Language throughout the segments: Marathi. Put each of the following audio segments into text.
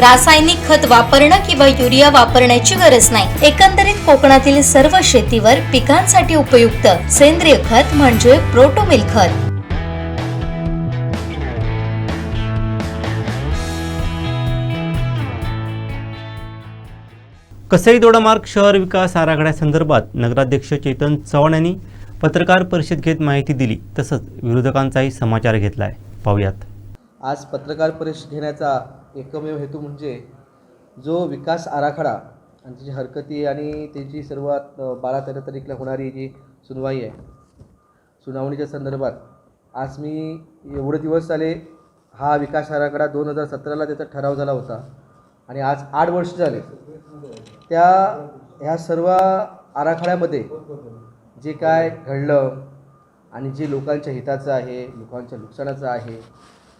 रासायनिक खत वापरणं किंवा युरिया वापरण्याची गरज नाही. एकंदरीत कोकणातील सर्व शेतीवर पिकांसाठी उपयुक्त सेंद्रिय खत म्हणजे प्रोटोमिल खत. कसई दोडामार्ग शहर विकास आराखड्यासंदर्भात नगराध्यक्ष चेतन चव्हाण यांनी पत्रकार परिषद घेत माहिती दिली तसंच विरोधकांचाही समाचार घेतला आहे पाहूयात. आज पत्रकार परिषद घेण्याचा एकमेव हेतू म्हणजे जो विकास आराखडा आणि त्याची हरकती आणि त्याची सर्वात बारा तेरा तारीखला होणारी जी सुनवाई आहे सुनावणीच्या संदर्भात आज मी एवढे दिवस झाले हा विकास आराखडा दोन हजार सतराला त्याचा ठराव झाला होता आणि आज आठ वर्ष झाले. त्या ह्या सर्व आराखड्यामध्ये जे काय घडलं आणि जे लोकांच्या हिताचं आहे लोकांच्या नुकसानाचं आहे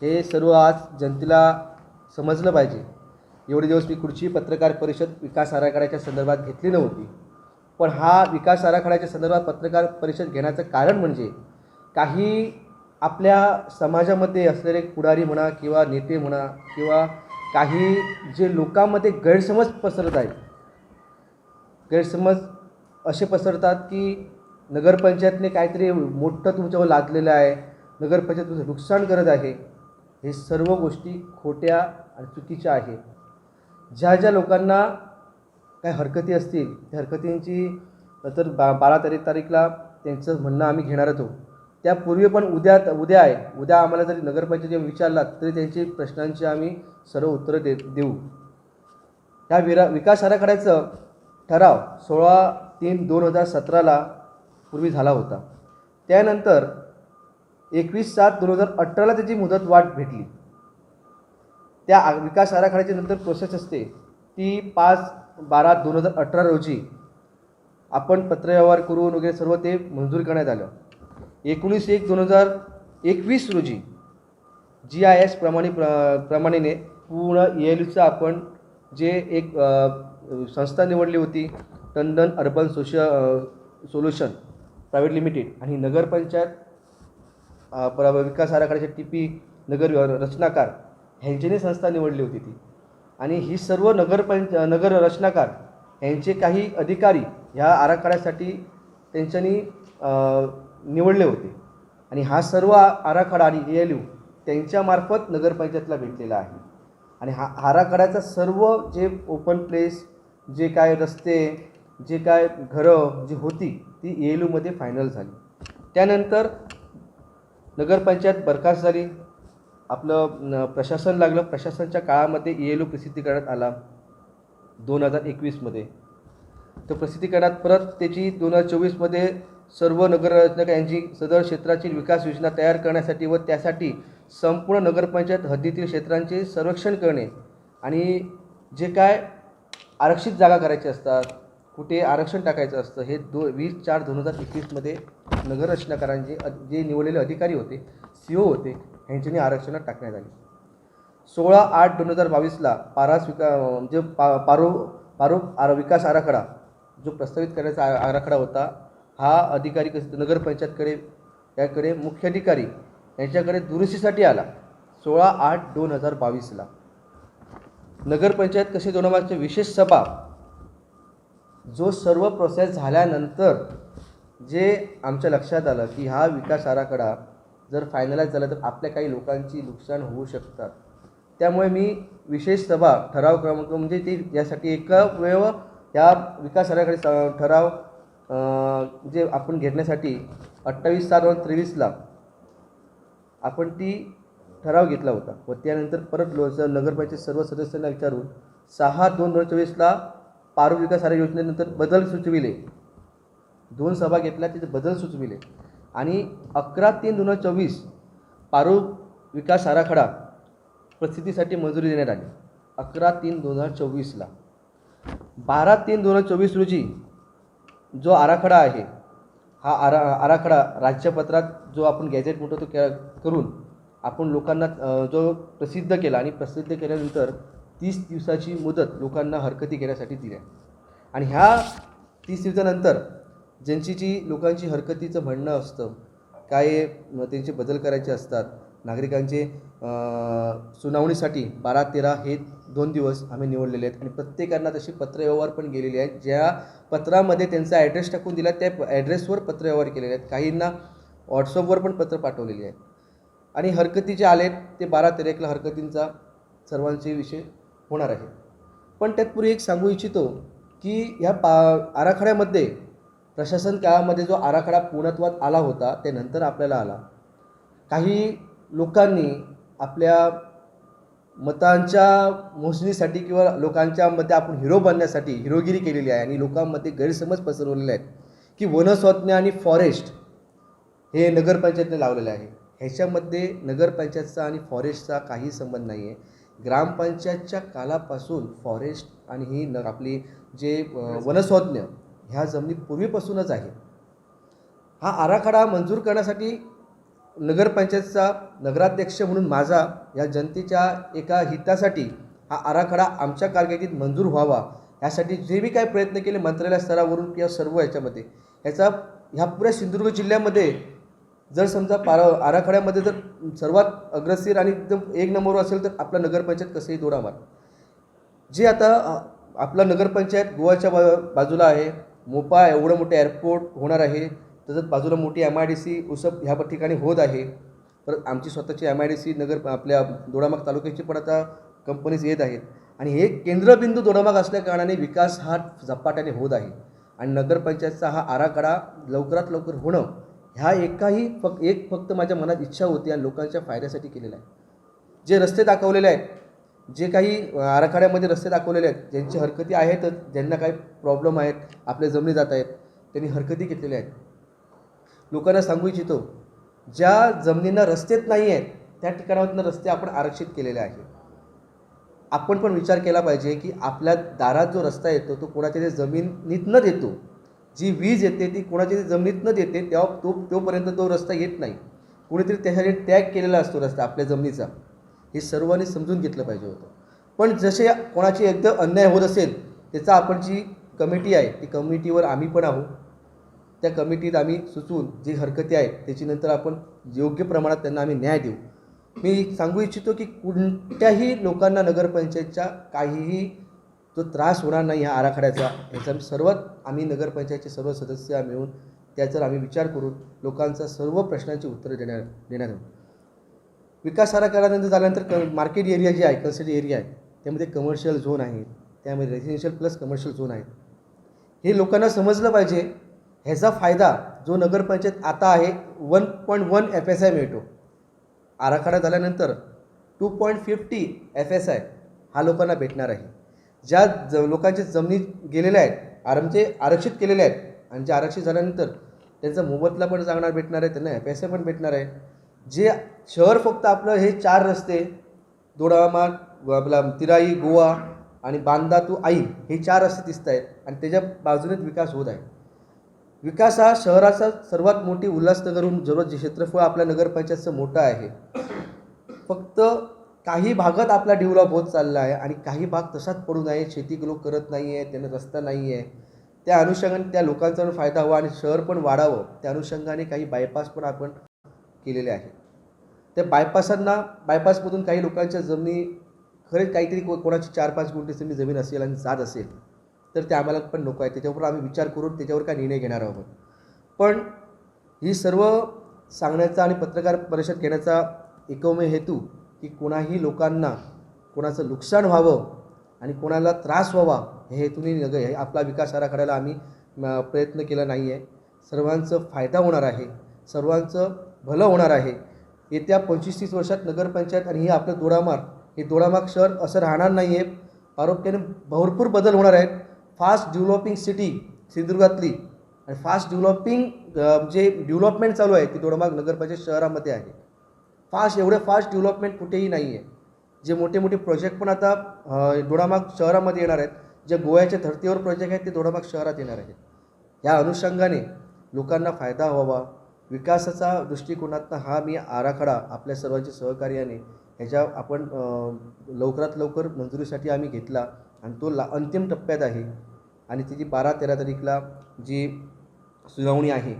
हे सर्व आज जनतेला समजलं पाहिजे. एवढे दिवस मी कुठची पत्रकार परिषद विकास आराखड्याच्या संदर्भात घेतली नव्हती. पण हा विकास आराखड्याच्या संदर्भात पत्रकार परिषद घेण्याचं कारण म्हणजे काही आपल्या समाजामध्ये असलेले पुढारी म्हणा किंवा नेते म्हणा किंवा काही जे लोकांमध्ये गैरसमज पसरत आहेत. गैरसमज असे पसरतात की नगरपंचायतने काहीतरी मोठं तुमच्यावर लादलेलं आहे. नगरपंचायत तुमचं नुकसान करत आहे. हे सर्व गोष्टी खोट्या आणि चुकीच्या आहेत. ज्या ज्या लोकांना काही हरकती असतील त्या हरकतींची तर बा बारा तारीख तारीखला त्यांचं म्हणणं आम्ही घेणार आहोत. त्यापूर्वी पण उद्या उद्या आहे. उद्या आम्हाला जरी नगरपंचायत जेव्हा विचारलात तरी त्यांची प्रश्नांची आम्ही सर्व उत्तरं दे देऊ. ह्या विरा विकास आराखड्याचं ठराव सोळा तीन दोन हजार सतराला पूर्वी झाला होता. त्यानंतर एकवीस सात दोन हजार अठराला त्याची मुदतवाढ भेटली. त्या आ- विकास आराखड्याची नंतर प्रोसेस असते. ती पाच बारा दोन हजार अठरा रोजी आपण पत्रव्यवहार करून वगैरे सर्व ते मंजूर करण्यात आलं. एकोणीस एक दोन हजार एकवीस रोजी जी आय एस प्रमाणे प्र प्रमाणेने पूर्ण ई एल यूचं आपण जे एक संस्था निवडली होती टंडन अर्बन सोश सोल्युशन प्रायव्हेट लिमिटेड आणि नगरपंचायत पर विकास आराखड्याचे टी पी नगर रचनाकार ह्यांच्यानी संस्था निवडली होती ती. आणि ही सर्व नगरपंच नगर रचनाकार यांचे काही अधिकारी ह्या आराखड्यासाठी त्यांच्यानी निवडले होते. आणि हा सर्व आराखडा आणि ए एल यू त्यांच्यामार्फत नगरपंचायतला भेटलेला आहे. आणि हा आराखड्याचा सर्व जे ओपन प्लेस जे काय रस्ते जे काय घरं जी होती ती ए एल यूमध्ये फायनल झाली. त्यानंतर नगरपंचायत बरखास्त झाली. आपलं प्रशासन लागलं. प्रशासनच्या काळामध्ये येलो एल प्रसिद्धी करण्यात आला. दोन हजार एकवीसमध्ये. तर प्रसिद्धीकरणात परत त्याची दोन हजार चोवीसमध्ये सर्व नगररचना यांची सदर क्षेत्राची विकास योजना तयार करण्यासाठी व त्यासाठी संपूर्ण नगरपंचायत हद्दीतील क्षेत्रांचे संरक्षण करणे आणि जे काय आरक्षित जागा करायची असतात कुठे आरक्षण टाकायचं असतं हे दो वीस चार दोन हजार एकवीसमध्ये नगररचनाकारांचे जे निवडलेले अधिकारी होते सी ओ होते ह्यांच्यानी आरक्षणात टाकण्यात आली. सोळा आठ दोन हजार बावीसला पारास विका जे म्हणजे पा पारो पारो आर विकास आराखडा जो प्रस्तावित करण्याचा आराखडा होता हा अधिकारी कसं नगरपंचायतकडे त्याकडे मुख्याधिकारी यांच्याकडे दुरुस्तीसाठी आला. सोळा आठ दोन हजार बावीसला. नगरपंचायत कसे दोन विशेष सभा जो सर्व प्रोसेस झाल्यानंतर जे आमच्या लक्षात आलं की हा विकास आराखडा जर फायनलाइज झाला तर आपल्या काही लोकांची नुकसान होऊ शकतात. त्यामुळे मी विशेष सभा ठराव क्रमांक म्हणजे ती यासाठी एकमेव या विकास आराखडे स- ठराव जे आपण घेण्यासाठी अठ्ठावीस सात दोन हजार तेवीसला आपण ती ठराव घेतला होता. व त्यानंतर परत लो स- नगरपंचायत सर्व सदस्यांना विचारून सहा दोन दोन चोवीसला पारू विकास आराखडा योजनेनंतर बदल सुचविले. दोन सभा घेतल्या तिथे बदल सुचविले. आणि अकरा तीन दोन हजार चोवीस पारू विकास आराखडा प्रसिद्धीसाठी मंजुरी देण्यात आली. अकरा तीन दोन हजार चोवीसला. बारा तीन दोन हजार चोवीस रोजी जो आराखडा आहे हा आरा आराखडा राज्यपत्रात जो आपण गॅजेट म्हणतो तो के करून आपण लोकांना जो प्रसिद्ध केला आणि प्रसिद्ध केल्यानंतर तीस दिवसाची मुदत लोकांना हरकती घेण्यासाठी दिली आणि ह्या तीस दिवसानंतर ज्यांची जी लोकांची हरकतीचं म्हणणं असतं काय त्यांचे बदल करायचे असतात नागरिकांचे सुनावणीसाठी बारा तेरा हे दोन दिवस आम्ही निवडलेले आहेत आणि प्रत्येकांना तशी पत्रव्यवहार पण गेलेली आहेत. ज्या पत्रामध्ये त्यांचा ॲड्रेस टाकून दिला त्या ॲड्रेसवर पत्रव्यवहार केलेले आहेत. काहींना व्हॉट्सअपवर पण पत्र पाठवलेली आहेत. आणि हरकती जे आलेत ते बारा तारीखला हरकतींचा सर्वांचे विषय होणार आहे पण त्यातपूर्वी एक सांगू इच्छितो की ह्या पा आराखड्यामध्ये प्रशासन काळामध्ये जो आराखडा पूर्णत्वात आला होता ते नंतर आपल्याला आला. काही लोकांनी आपल्या मतांच्या मोजणीसाठी किंवा लोकांच्या मध्ये आपण हिरो बनण्यासाठी हिरोगिरी केलेली आहे आणि लोकांमध्ये गैरसमज पसरवलेले आहेत की वनस्वज्ञ आणि फॉरेस्ट हे नगरपंचायतने लावलेलं आहे. ह्याच्यामध्ये नगरपंचायतचा आणि फॉरेस्टचा काही संबंध नाही आहे ग्रामपंचायतच्या कालापासून फॉरेस्ट आणि ही न आपली जे वनस्वज्ञ ह्या जमिनी पूर्वीपासूनच आहे. हा आराखडा मंजूर करण्यासाठी नगरपंचायतचा नगराध्यक्ष म्हणून माझा या जनतेच्या एका हितासाठी हा आराखडा आमच्या कारकिर्दीत मंजूर व्हावा यासाठी जे बी काय प्रयत्न केले मंत्रालय स्तरावरून किंवा सर्व याच्यामध्ये. ह्याचा ह्या पुऱ्या सिंधुदुर्ग जिल्ह्यामध्ये जर समजा पार आराखड्यामध्ये जर सर्वात अग्रसीर आणि एकदम एक नंबरवर असेल तर आपला नगरपंचायत कसंही दोडा जे आता आपला नगरपंचायत गोवाच्या बा बाजूला आहे मोपा एवढं मोठं एअरपोर्ट होणार आहे तसंच बाजूला मोठी एम आय डी सी उसप ह्या ठिकाणी होत आहे. परत आमची स्वतःची एम आय डी सी नगर आपल्या दोडामाग तालुक्याची पण आता कंपनीज येत आहेत. आणि हे केंद्रबिंदू दोडामाग असल्या कारणाने विकास हा झपाट्याने होत आहे. आणि नगरपंचायतचा हा आराखडा लवकरात लवकर होणं ह्या एकाही फक्त एक फक्त माझ्या मनात इच्छा होती आणि लोकांच्या फायद्यासाठी केलेला आहे. जे रस्ते दाखवलेले आहेत जे काही आराखड्यामध्ये रस्ते दाखवलेले आहेत ज्यांची हरकती आहेतच ज्यांना काही प्रॉब्लेम आहेत आपल्या जमिनी जात आहेत त्यांनी हरकती घेतलेल्या आहेत. लोकांना सांगू इच्छितो ज्या जमिनींना रस्तेच नाही आहेत त्या ठिकाणावरनं रस्ते आपण आरक्षित केलेले आहे आपण पण विचार केला पाहिजे की आपल्या दारात जो रस्ता येतो तो कोणाच्या ते जमिनीत न देतो. जी वीज येते ती कोणाच्या ते जमिनीत न देते तेव्हा तो तोपर्यंत तो रस्ता येत नाही. कोणीतरी त्यासाठी टॅग केलेला असतो रस्ता आपल्या जमिनीचा. हे सर्वांनी समजून घेतलं पाहिजे होतं. पण जसे कोणाची एकदम अन्याय होत असेल त्याचा आपण जी कमिटी आहे ती कमिटीवर आम्ही पण आहोत. त्या कमिटीत आम्ही सुचवून जी हरकती आहेत त्याची नंतर आपण योग्य प्रमाणात त्यांना आम्ही न्याय देऊ. मी सांगू इच्छितो की कोणत्याही लोकांना नगरपंचायतच्या काहीही जो त्रास होणार नाही ह्या आराखड्याचा याचा सर्वात आम्ही नगरपंचायतचे सर्व सदस्य मिळून त्याचा आम्ही विचार करून लोकांचा सर्व प्रश्नांची उत्तरं देण्यात देण्यात विकास आराखड्यानंतर झाल्यानंतर क मार्केट एरिया जे आहे कन्सर्ट एरिया आहे त्यामध्ये कमर्शियल झोन आहे त्यामध्ये रेसिडेन्शियल प्लस कमर्शियल झोन आहेत हे लोकांना समजलं पाहिजे ह्याचा फायदा जो नगरपंचायत आता आहे one point one F S I मिळतो. आराखडा झाल्यानंतर two point fifty F S I हा लोकांना भेटणार आहे. ज्या ज लोकांचे जमिनी गेलेल्या आहेत आरामचे आरक्षित केलेले आहेत आणि जे आरक्षित झाल्यानंतर त्यांचा मोबदला पण चांगला भेटणार आहे त्यांना एफ एस आय पण भेटणार आहे. जे शहर फक्त आपलं हे चार रस्ते दोडामार्ग आपला तिराई गोवा आणि बांदा तू आई हे चार रस्ते दिसत आहेत आणि त्याच्या बाजूनेच विकास होत आहे. विकास हा शहराचा सर्वात मोठी उल्हासनगरहून जरूर जे क्षेत्रफळ आपल्या नगरपंचायतचं मोठं आहे. फक्त काही भागात आपला डेव्हलप होत चालला आहे आणि काही भाग तसाच पडून आहे. शेती लोक करत नाही आहे त्यांना रस्ता नाही आहे. त्या अनुषंगाने त्या लोकांचा पण फायदा व्हावा आणि शहर पण वाढावं. त्या अनुषंगाने काही बायपास पण आपण केलेले आहे त्या बायपासांना बायपासमधून काही लोकांच्या जमिनी खरेच काहीतरी को कोणाची चार पाच गुंठे जमीन जमीन असेल आणि जात असेल तर ते आम्हाला पण नको आहे. त्याच्यावर आम्ही विचार करून त्याच्यावर काय निर्णय घेणार आहोत. पण ही सर्व सांगण्याचा आणि पत्रकार परिषद घेण्याचा एकमेव हेतू की कोणाही लोकांना कोणाचं नुकसान व्हावं आणि कोणाला त्रास व्हावा हे हेतूने नग हे आपला विकास आराखड्याला आम्ही प्रयत्न केला नाही आहे सर्वांचं फायदा होणार आहे. सर्वांचं भलं होणार आहे. येत्या पंचवीस तीस वर्षात नगरपंचायत आणि हे आपलं दोडामार्ग हे दोडामार्ग शहर असं राहणार नाही आहे आरोग्याने भरपूर बदल होणार आहेत. फास्ट डेव्हलपिंग सिटी सिंधुदुर्गातली आणि फास्ट डेव्हलपिंग जे डेव्हलपमेंट चालू आहे ती दोडामार्ग नगरपंचायत शहरामध्ये आहे. फास्ट एवढं फास्ट डेव्हलपमेंट कुठेही नाही आहे जे मोठे मोठे प्रोजेक्ट पण आता दोडामार्ग शहरामध्ये येणार आहेत. जे गोव्याच्या धर्तीवर प्रोजेक्ट आहेत ते दोडामार्ग शहरात येणार आहेत. या अनुषंगाने लोकांना फायदा व्हावा. विकासाचा दृष्टिकोनातनं हा मी आराखडा आपल्या सर्वांच्या सहकार्याने ह्याच्या आपण लवकरात लवकर मंजुरीसाठी आम्ही घेतला आणि तो ला अंतिम टप्प्यात आहे. आणि त्याची बारा तेरा तारीखला जी सुनावणी आहे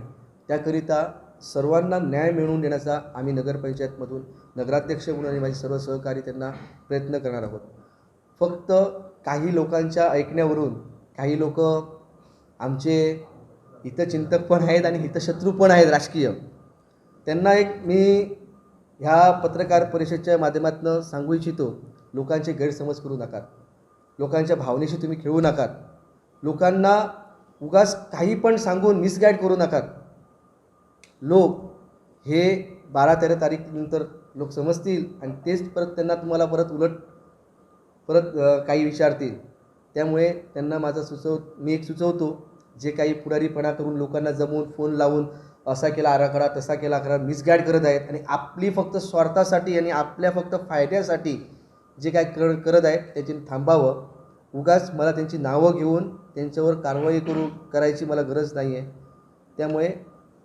त्याकरिता सर्वांना न्याय मिळवून देण्याचा आम्ही नगरपंचायतमधून नगराध्यक्ष म्हणून आणि माझे सर्व सहकारी त्यांना प्रयत्न करणार आहोत. फक्त काही लोकांच्या ऐकण्यावरून काही लोक आमचे हितचिंतक पण आहेत आणि हितशत्रू पण आहेत राजकीय. त्यांना एक मी ह्या पत्रकार परिषदेच्या माध्यमातून सांगू इच्छितो लोकांचे गैरसमज करू नका. लोकांच्या भावनेशी तुम्ही खेळू नका. लोकांना उगाच काही पण सांगून मिसगाईड करू नका. लोक हे बारा तेरा तारीखनंतर लोक समजतील आणि तेच परत त्यांना तुम्हाला परत उलट परत काही विचारतील. त्यामुळे त्यांना माझा सुचव मी एक सुचवतो जे काही पुढारीपणा करून लोकांना जमवून फोन लावून असा केला आराखडा तसा केला आराखडा मिसगाईड करत आहेत आणि आपली फक्त स्वार्थासाठी आणि आपल्या फक्त फायद्यासाठी जे काय कर करत आहेत त्याची थांबावं. उगाच मला त्यांची नावं घेऊन त्यांच्यावर कारवाई करू करायची मला गरज नाही आहे त्यामुळे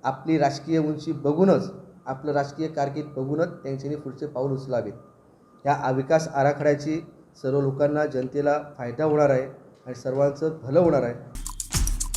आपली राजकीय उंची बघूनच आपलं राजकीय कारकीर्द बघूनच त्यांच्यानी पुढचे पाऊल उचलावेत. ह्या विकास आराखड्याची सर्व लोकांना जनतेला फायदा होणार आहे आणि सर्वांचं भलं होणार आहे.